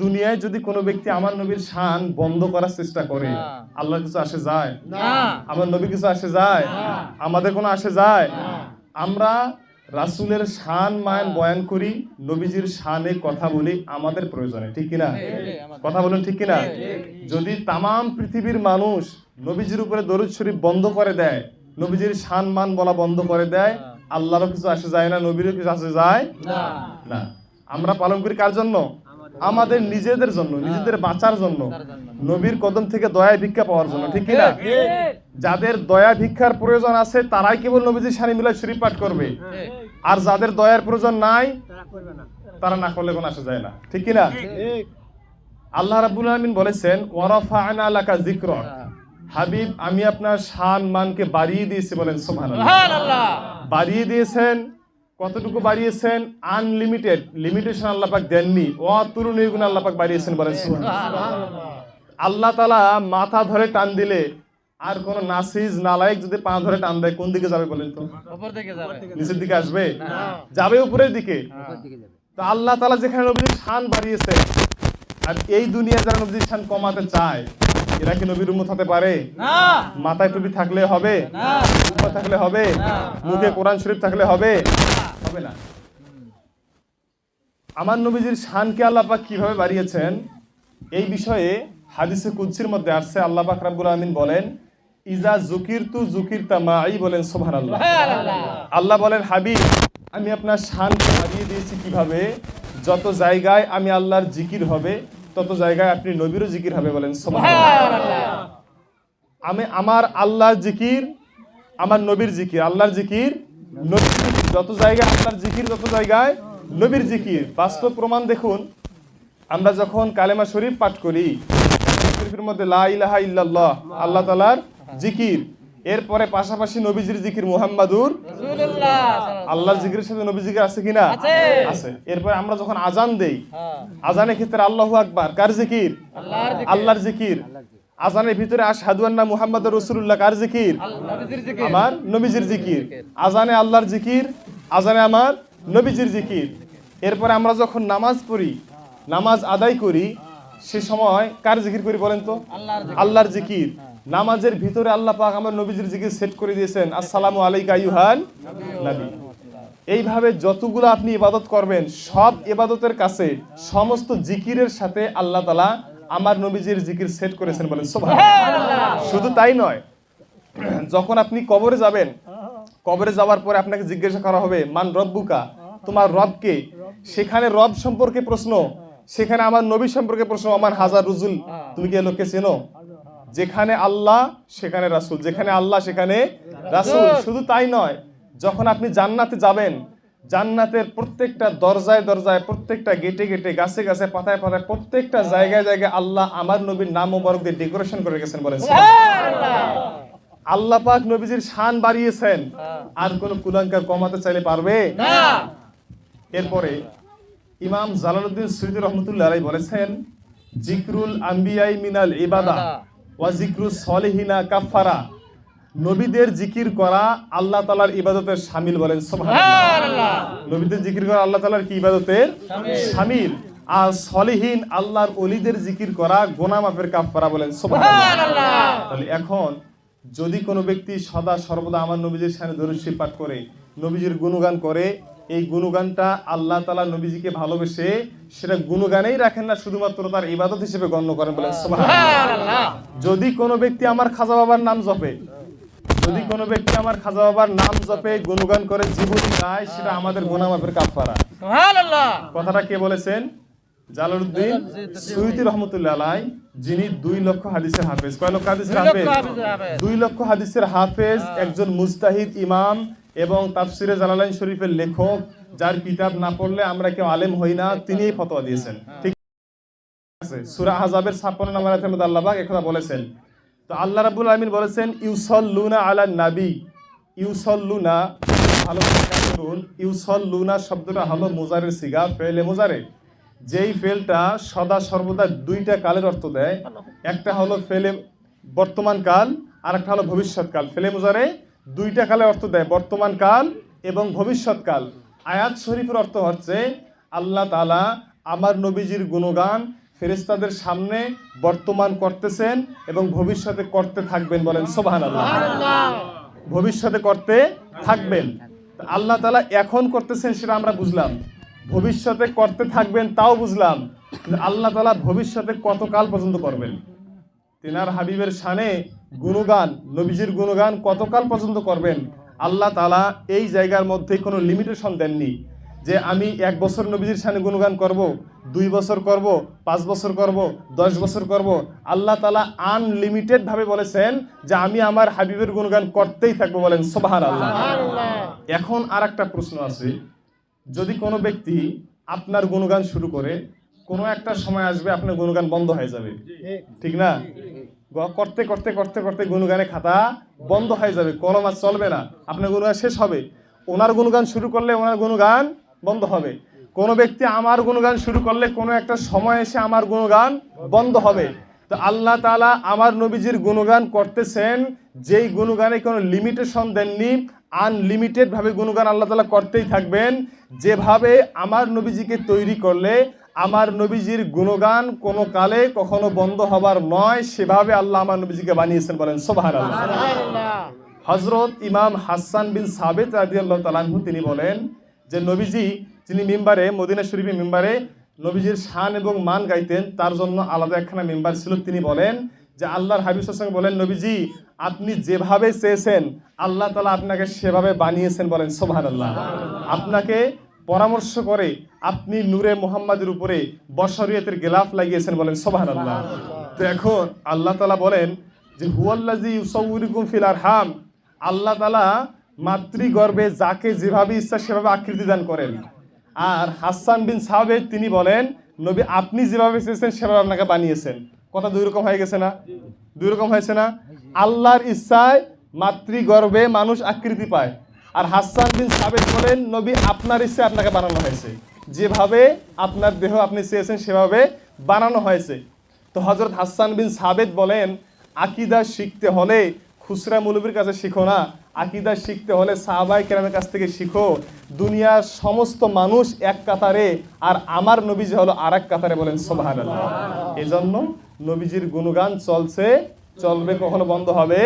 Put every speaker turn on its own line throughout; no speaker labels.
দুনিয়ায় যদি কোনো ব্যক্তি আমার নবীর শান বন্ধ করার চেষ্টা করে
না।
আল্লাহর কিছু আসে যায়? আমার নবী কিছু আসে যায়? আমাদের কোনো আসে যায়? আমরা রাসুলের শান মান বয়ান করি নবীজির শানে কথা বলি আমাদের প্রয়োজনে ঠিক কিনা? কথা বলুন ঠিক কিনা? যদি তামাম পৃথিবীর মানুষ নবীজির উপরে দরুদ শরীফ বন্ধ করে দেয় নবীজির শান মান বলা বন্ধ করে দেয় আল্লাহরও কিছু আসে যায় না নবীরও কিছু আসে যায়?
না।
না। আমরা পালন করি কার জন্য? আমাদের নিজেদের জন্য নিজেদের বাঁচার জন্য নবীর কদম থেকে দয়া ভিক্ষা পাওয়ার জন্য ঠিক কিনা? যাদের দয়া ভিক্ষার প্রয়োজন আছে তারাই কেবল নবীজির শানি মিলায় শরীফ পাঠ করবে। আর যাদের দয়ার প্রয়োজন নাই তারা না। করলে কোনো আসা যায় না ঠিক কিনা? আল্লাহ রাব্বুল আলামিন বলেছেন ওয়ারাফা'না লাকা যিকরা। হাবিব আমি আপনার শান মানকে বাড়িয়ে দিয়েছি বলেন সুবহানাল্লাহ।
সুবহানাল্লাহ।
বাড়িয়ে দিয়েছেন কতটুকু বাড়িয়েছেন? আনলিমিটেড লিমিটেশন আল্লাহ পাক দেননি। অতুলনীয় গুণ আল্লাহ পাক বাড়িয়েছেন বলেন। আল্লাহ তালা মাথা ধরে টান দিলে আর কোন নাসিজ নালায়ক যদি পা ধরে টান দেয় কোন দিকে যাবে বলেন তো?
উপর দিকে যাবে।
নিচের দিকে আসবে? যাবে উপরের দিকে? তো আল্লাহ তালা যেখানে নবীর শান বাড়িয়েছে আর এই দুনিয়া যারা নবীর শান কমাতে চায় এরা কি নবীর উম্মত হতে পারে?
না।
মাথায় টুপি থাকলে হবে?
না।
উপর থাকলে হবে?
না।
মুখে কোরআন শরীফ থাকলে হবে? হবে না। আমার নবীজির শানকে আল্লাহ পাক কীভাবে বাড়িয়েছেন এই বিষয়ে হাদিসে কুদসির মধ্যে আসছে। আল্লাহ পাক রাব্বুল আমিন বলেন ইজা জুকির তু জুকির তামাই বলেন সুবহানাল্লাহ।
সুবহানাল্লাহ।
আল্লাহ বলেন হাবিব আমি আপনার শানকে বাড়িয়ে দিয়েছি কীভাবে? যত জায়গায় আমি আল্লাহর জিকির হবে তত জায়গায় আপনি নবীরও জিকির হবে বলেন আমি আমার আল্লাহর জিকির আমার নবীর জিকির আল্লাহর জিকির নবীর যত জায়গায় আপনার জিকির যত জায়গায় নবীর জিকির বাস্তব প্রমাণ দেখুন আমরা যখন কালেমা শরীফ পাঠ করি শরীফের মধ্যে লা ইলাহা ইল্লাল্লাহ আল্লাহ তালার জিকির এরপরে পাশাপাশি নবীজির জিকির মুহাম্মাদুর আল্লাহর জিকিরের সাথে নবী জিকির আছে কিনা?
আছে।
আছে। এরপরে আমরা যখন আজান দেই
হ্যাঁ।
আজানের ক্ষেত্রে আল্লাহু আকবার কার জিকির।
আল্লাহর জিকির।
আজানের ভিতরে আশহাদু আন্না মুহাম্মাদুর রাসূলুল্লাহ কার জিকির? আমার নবীজির জিকির। আজানে আল্লাহর জিকির আজানে আমার নবীজির জিকির। এরপরে আমরা যখন নামাজ পড়ি নামাজ আদায় করি সে সময় কার জিকির করি বলেন তো?
আল্লাহর জিকির।
নামাজের ভিতরে আল্লাহ পাক আমার নবীজির জিকির সেট করে দিয়েছেন আসসালামু আলাইকা আইয়ুহান নবী। এইভাবে যতগুলো আপনি ইবাদত করবেন সব ইবাদতের কাছে সমস্ত জিকিরের সাথে আল্লাহ তালা আমার নবীজির জিকির সেট করেছেন বলেন সুবহানাল্লাহ। শুধু তাই নয় যখন আপনি কবরে যাবেন কবরে যাওয়ার পরে আপনাকে জিজ্ঞাসা করা হবে মান রব্বুকা? তোমার রবকে সেখানে রব সম্পর্কে প্রশ্ন সেখানে আমার নবী সম্পর্কে প্রশ্ন আমার হাজার রুজুল? তুমি কি লোককে চেনো? যেখানে আল্লাহ সেখানে রাসূল। যেখানে আল্লাহ সেখানে রাসূল। শুধু তাই নয় যখন আপনি জান্নাতে যাবেন জান্নাতের প্রত্যেকটা দরজায় দরজায় প্রত্যেকটা গেটে গেটে গাছে গাছে পাতায় পাতায় প্রত্যেকটা জায়গায় জায়গায় আল্লাহ আমার নবীর নাম মোবারক দিয়ে ডেকোরেশন করে গেছেন বলেন আল্লাহ পাক নবীজির শান বাড়িয়েছেন। আর কোন কুলাঙ্কার কমাতে চাইলে পারবে?
না।
এরপরে ইমাম জালালউদ্দিন সৈয়দ রহমতুল্লাহ আলাই বলেছেন জিকরুল আম্বিয়াই মিনাল ইবাদা ওয়া জিকরুস সলিহিনা কাফারা নবীদের জিকির করা আল্লাহ তাআলার ইবাদতের শামিল বলেন নবীদের জিকির করা আল্লাহ তাআলার কি ইবাদতের? শামিল আর সলিহীন আল্লাহর অলিদের জিকির করা গোনা মাফের কাফারা বলেন তাহলে এখন যদি কোনো ব্যক্তি সদা সর্বদা আমার নবীজির সামনে দরুদ পাঠ করে নবীজির গুণগান করে এই গুণগানটা আল্লাহ তালা নবীজিকে ভালোবেসে সেটা গুণগানেই রাখেন না শুধুমাত্র তার ইবাদত হিসেবে গণ্য করেন বলেন যদি কোনো ব্যক্তি আমার খাজা বাবার নাম জপে যদি কোনো ব্যক্তি আমার খাজা বাবার নাম জপে গুণগান করে জীবনী গায় সেটা আমাদের গুনামাফের কাফারা কথাটা কে বলেছেন? জালালউদ্দিন সুইতি রহমতুল্লাহ আলাই যিনি দুই লক্ষ হাদিসের হাফেজ। কয় লক্ষ হাদিসের হাফেজ? দুই লক্ষ হাদিসের হাফেজ একজন মুস্তাহিদ ইমাম এবং তাফসিরে জালালাইন শরীফের লেখক যার কিতাব না পড়লে আমরা কেউ আলেম হই না তিনি ফতোয়া দিয়েছেন। ঠিক আছে? সূরা আহজাবের 56 নম্বর আয়াতের মধ্যে আল্লাহ পাক একথা বলেছেন তো আল্লাহ রাবুল আলামিন বলেছেন, ইউসাল্লুনা আলা নাবী। ইউসাল্লুনা, ভালো করুন, ইউসাল্লুনা শব্দটা হলো মুজারের সিগা, ফেলে মুজারে। যেই ফেলটা সদা সর্বদা দুইটা কালের অর্থ দেয়। একটা হলো ফেলে বর্তমান কাল আর একটা হলো ভবিষ্যৎ কাল। ফেলে মোজারে দুইটা কালের অর্থ দেয়, বর্তমান কাল এবং ভবিষ্যৎ কাল। আয়াত শরীফের অর্থ হচ্ছে, আল্লাহ তালা আমার নবীজির গুণগান ফেরেশতাদের সামনে বর্তমান করতেছেন এবং ভবিষ্যতে করতে থাকবেন বলেন সোবাহান আল্লাহ ভবিষ্যতে করতে থাকবেন। আল্লাহ তালা এখন করতেছেন সেটা আমরা বুঝলাম। ভবিষ্যতে করতে থাকবেন তাও বুঝলাম। আল্লাহ তালা ভবিষ্যতে কতকাল পর্যন্ত করবেন? তেনার হাবিবের শানে গুণগান নবীজির গুণগান কতকাল পর্যন্ত করবেন? আল্লাহ তালা এই জায়গার মধ্যে কোনো লিমিটেশন দেননি। যে আমি এক বছর নবীজির শানে গুণগান করব দুই বছর করব পাঁচ বছর করব দশ বছর করব আল্লাহ তালা আনলিমিটেডভাবে বলেছেন যে আমি আমার হাবিবের গুণগান করতেই থাকব বলেন সোবাহান আল্লাহ এখন আর একটা প্রশ্ন আছে যদি কোনো ব্যক্তি আপনার গুণগান শুরু করে কোনো একটা সময় আসবে আপনার গুণগান বন্ধ হয়ে যাবে। ঠিক না? করতে করতে করতে করতে গুণগানে খাতা বন্ধ হয়ে যাবে কলম আর চলবে না আপনার গুণগান শেষ হবে। ওনার গুণগান শুরু করলে ওনার গুণগান বন্ধ হবে। কোনো ব্যক্তি আমার গুণগান শুরু করলে কোনো একটা সময় এসে আমার গুণগান বন্ধ হবে। তো আল্লাহ তালা আমার নবীজির গুণগান করতেছেন। যেই গুণগানে কোনো লিমিটেশন দেননি আনলিমিটেড ভাবে গুণগান আল্লাহ তালা করতেই থাকবেন। যেভাবে আমার নবীজিকে তৈরি করলে আমার নবীজির গুণগান কোনো কালে কখনো বন্ধ হবার নয় সেভাবে আল্লাহ আমার নবীজিকে বানিয়েছেন বলেন সোবাহার হজরত ইমাম হাসান বিন সাবেত রাদিয়াল্লাহ তালানহু তিনি বলেন যে নবীজি যিনি মেম্বারে, মদিনা শরীফের মেম্বারে নবীজির শান এবং মান গাইতেন, তার জন্য আলাদা একখানা মেম্বার ছিল। তিনি বলেন যে আল্লাহর হাবিব সঙ্গে বলেন, নবীজি, আপনি যেভাবে চেয়েছেন, আল্লাহ তালা আপনাকে সেভাবে বানিয়েছেন বলেন সোভান আল্লাহ আপনাকে পরামর্শ করে আপনি নূরে মোহাম্মদের উপরে বশরিয়তের গেলাফ লাগিয়েছেন বলেন সোভান আল্লাহ তো এখন আল্লাহ তালা বলেন যে হুয়াল্লাজি ইউসাউরিকুম ফিল আরহাম। আল্লাহ তালা মাতৃগর্ভে যাকে যেভাবে ইচ্ছা সেভাবে আকৃতি দান করেন। আর হাসান বিন সাহাবেদ তিনি বলেন, নবী, আপনি যেভাবে চেয়েছেন, সেভাবে আপনাকে বানিয়েছেন। কথা দুই রকম হয়ে গেছে না? দুই রকম হয়েছে না? আল্লাহর ইচ্ছায় মাতৃগর্ভে মানুষ আকৃতি পায়। আর হাসান বিন সাবেদ বলেন, নবী, আপনার ইচ্ছায় আপনাকে বানানো হয়েছে। যেভাবে আপনার দেহ আপনি চেয়েছেন, সেভাবে বানানো হয়েছে। তো হজরত হাসান বিন সাবেদ বলেন, আকিদা শিখতে হলে খুচরা মুলবির কাছে শিখো না। আকিদা শিখতে হলে সাহাবাই কেরামের কাছ থেকে শিখো, দুনিয়ার সমস্ত মানুষ এক কাতারে, আর আমার নবীজি হলো আর এক কাতারে বলেন সোভান এজন্য নবীজির গুণগান চলছে, চলবে কখনো বন্ধ হবে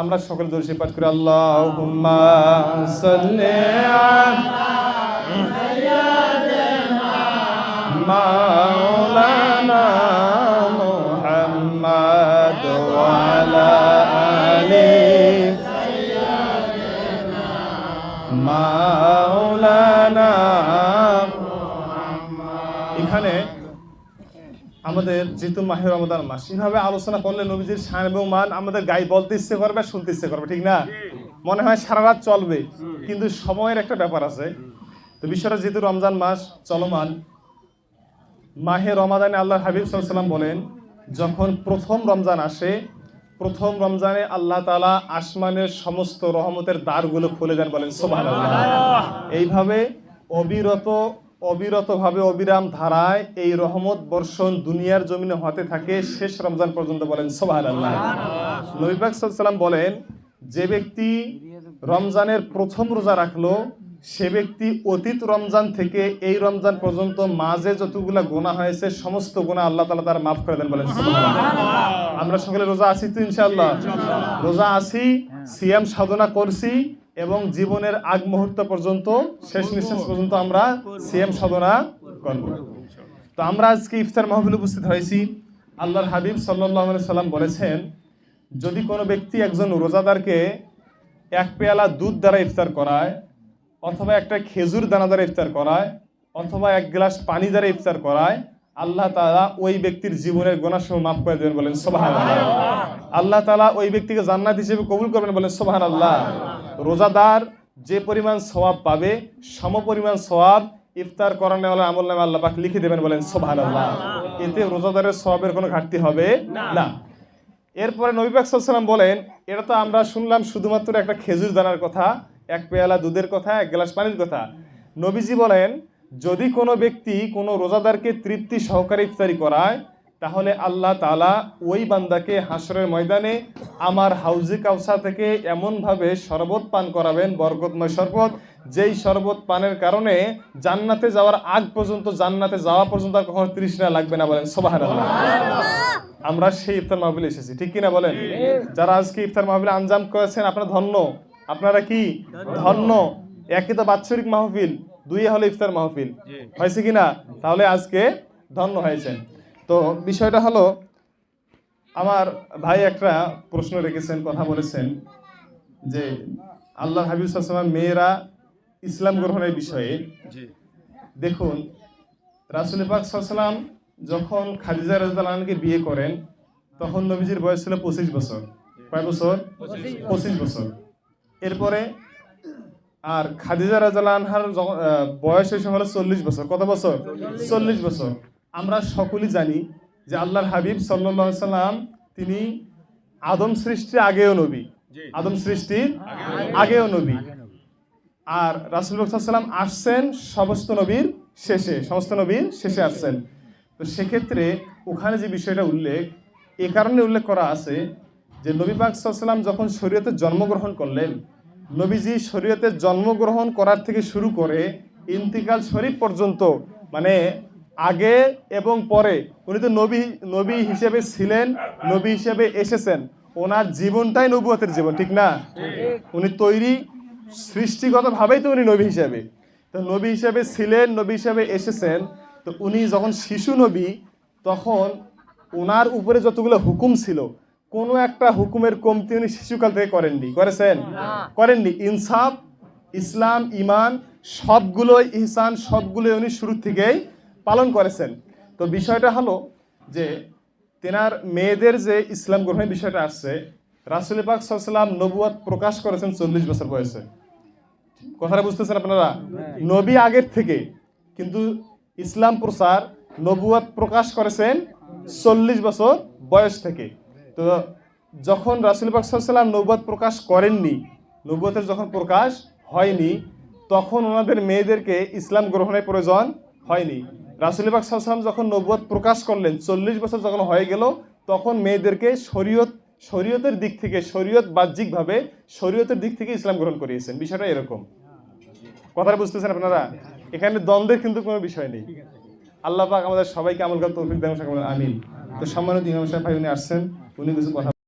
আমরা সকলে দর্শী পাঠ করি আল্লাহ মাওলানা আমাদের যেহেতু মাহের রমদান মাস। এভাবে আলোচনা করলে নবীজির শান এবং মান আমাদের গায়ে বলতে ইচ্ছে করবে শুনতে ইচ্ছে করবে ঠিক না? মনে হয় সারা রাত চলবে কিন্তু সময়ের একটা ব্যাপার আছে। তো বিশ্বরা যেহেতু রমজান মাস চলমান। মাহে রমাদানে আল্লাহ হাবিব সাল্লাম বলেন যখন প্রথম রমজান আসে প্রথম রমজানে আল্লাহ তালা আসমানের সমস্ত রহমতের দ্বারগুলো খুলে দেন বলেন সোভান এইভাবে অবিরত অবিরতভাবে অবিরাম ধারায় এই রহমত বর্ষণ দুনিয়ার জমিনে হতে থাকে শেষ রমজান পর্যন্ত বলেন সোভান আল্লাহ নবীবাক সাল্লাম বলেন যে ব্যক্তি রমজানের প্রথম রোজা রাখল সে ব্যক্তি অতীত রমজান থেকে এই রমজান পর্যন্ত মাঝে যতগুলা গোনা হয়েছে সমস্ত গোনা আল্লাহ তালা তার মাফ করে দেন বলেন আমরা সকলে রোজা আছি তো ইনশাআল্লাহ? রোজা আছি সিয়াম সাধনা করছি এবং জীবনের আগ মুহূর্ত পর্যন্ত, শেষ নিঃশ্বাস পর্যন্ত আমরা সিয়াম সাধনা করব। তো আমরা আজকে ইফতার মাহফিল উপস্থিত হয়েছি। আল্লাহর হাবিব সাল্লাহ সাল্লাম বলেছেন, যদি কোনো ব্যক্তি একজন রোজাদারকে এক পেয়ালা দুধ দ্বারা ইফতার করায়, অথবা একটা খেজুর দানা দ্বারা ইফতার করায়, অথবা এক গ্লাস পানি দ্বারা ইফতার করায়, আল্লাহ তালা ওই ব্যক্তির জীবনের গোনাসমূহ মাফ করে দেবেন বলেন সোবাহান আল্লাহ তালা ওই ব্যক্তিকে জান্নাত হিসেবে কবুল করবেন বলেন সোবাহান আল্লাহ রোজাদার যে পরিমাণ সওয়াব পাবে সম পরিমাণ সওয়াব ইফতার করানো হলে আমল নামে আল্লাহ পাক লিখে দেবেন বলেন সোবাহান আল্লাহ এতে রোজাদারের সওয়াবের কোনো ঘাটতি হবে না। এরপরে নবী পাক সাল্লাম বলেন এটা তো আমরা শুনলাম শুধুমাত্র একটা খেজুর দানার কথা এক পেয়ালা দুধের কথা এক গ্লাস পানির কথা। নবীজি বলেন যদি কোনো ব্যক্তি কোনো রোজাদারকে তৃপ্তি সহকারে ইফতারি করায় তাহলে আল্লাহ তাআলা ওই বান্দাকে হাসরের ময়দানে আমার হাউজে কাউসা থেকে এমনভাবে শরবত পান করাবেন বরকতময় শরবত। যেই শরবত পানের কারণে জান্নাতে যাওয়ার আগ পর্যন্ত জান্নাতে যাওয়া পর্যন্ত আর কখনো তৃষ্ণা লাগবে না বলেন সুবহানাল্লাহ। আমরা সেই ইফতার মাহফিলে এসেছি ঠিক কিনা বলেন? যারা আজকে ইফতার মাহফিলে আঞ্জাম করেছেন আপনারা ধন্য। আপনারা কি? ধন্য। একে তো বাৎসরিক মাহফিল দুই হলো ইফতার মাহফিল। হয়েছে কিনা? তাহলে আজকে ধন্য হয়েছেন। তো বিষয়টা হলো আমার ভাই একটা প্রশ্ন রেখেছেন কথা বলেছেন যে আল্লাহ হাবিব সাল্লাম মেয়েরা ইসলাম গ্রহণের বিষয়ে দেখুন রাসুল পাক সাল্লাম যখন খাদিজা রাজদালানকে বিয়ে করেন তখন নবীজির বয়স ছিল পঁচিশ বছর। কয় বছর? পঁচিশ বছর। এরপরে আর খাদিজা রাজালানহার বয়স হয়েছে হলো চল্লিশ বছর। কত বছর? চল্লিশ বছর। আমরা সকলেই জানি যে আল্লাহর হাবিব সাল্লাহ সাল্লাম তিনি আদম সৃষ্টির আগেও নবী। আদম সৃষ্টির আগেও নবী। আর রাসুল সাল্লাম আসছেন সমস্ত নবীর শেষে সমস্ত নবীর শেষে আসছেন। তো সেক্ষেত্রে ওখানে যে বিষয়টা উল্লেখ এ কারণে উল্লেখ করা আছে যে নবী পাক সাল্লাম যখন শরীয়তে জন্মগ্রহণ করলেন নবীজি শরীয়তে জন্মগ্রহণ করার থেকে শুরু করে ইন্তিকাল শরীফ পর্যন্ত মানে আগে এবং পরে উনি তো নবী নবী হিসেবে ছিলেন নবী হিসেবে এসেছেন। ওনার জীবনটাই নবুয়তের জীবন ঠিক না? উনি তৈরি সৃষ্টিগতভাবেই তো উনি নবী হিসেবে। তো নবী হিসেবে ছিলেন নবী হিসেবে এসেছেন। তো উনি যখন শিশু নবী তখন ওনার উপরে যতগুলো হুকুম ছিল কোনো একটা হুকুমের কমতি উনি শিশুকাল থেকে করেননি। করেছেন? করেননি। ইনসাফ ইসলাম ইমান সবগুলোই ইহসান সবগুলোই উনি শুরু থেকেই পালন করেছেন। তো বিষয়টা হলো যে তেনার মেয়েদের যে ইসলাম গ্রহণের বিষয়টা আসছে রাসুল পাক সাল্লাম নবুয়াত প্রকাশ করেছেন চল্লিশ বছর বয়সে। কথাটা বুঝতেছেন আপনারা? নবী আগের থেকে কিন্তু ইসলাম প্রচার নবুয়াত প্রকাশ করেছেন চল্লিশ বছর বয়স থেকে। তো যখন রাসুল পাক সাল্লাম নবুয়াত প্রকাশ করেননি নবুয়াতের যখন প্রকাশ হয়নি তখন ওনাদের মেয়েদেরকে ইসলাম গ্রহণের প্রয়োজন হয়নি। রাসুল পাক সাল্লাম যখন নবুয়াত প্রকাশ করলেন, চল্লিশ বছর যখন হয়ে গেল, তখন মেয়েদেরকে শরীয়ত, শরীয়তের দিক থেকে, শরীয়ত বাহ্যিকভাবে শরীয়তের দিক থেকে ইসলাম গ্রহণ করিয়েছেন। বিষয়টা এরকম। কথাটা বুঝতেছেন আপনারা? এখানে দ্বন্দ্বের কিন্তু কোনো বিষয় নেই। আল্লাহ পাক আমাদের সবাইকে আমল করার তৌফিক দেন আমিন। তো সম্মানিত ইমাম সাহেব ভাই, উনি আসছেন, উনি কিছু কথা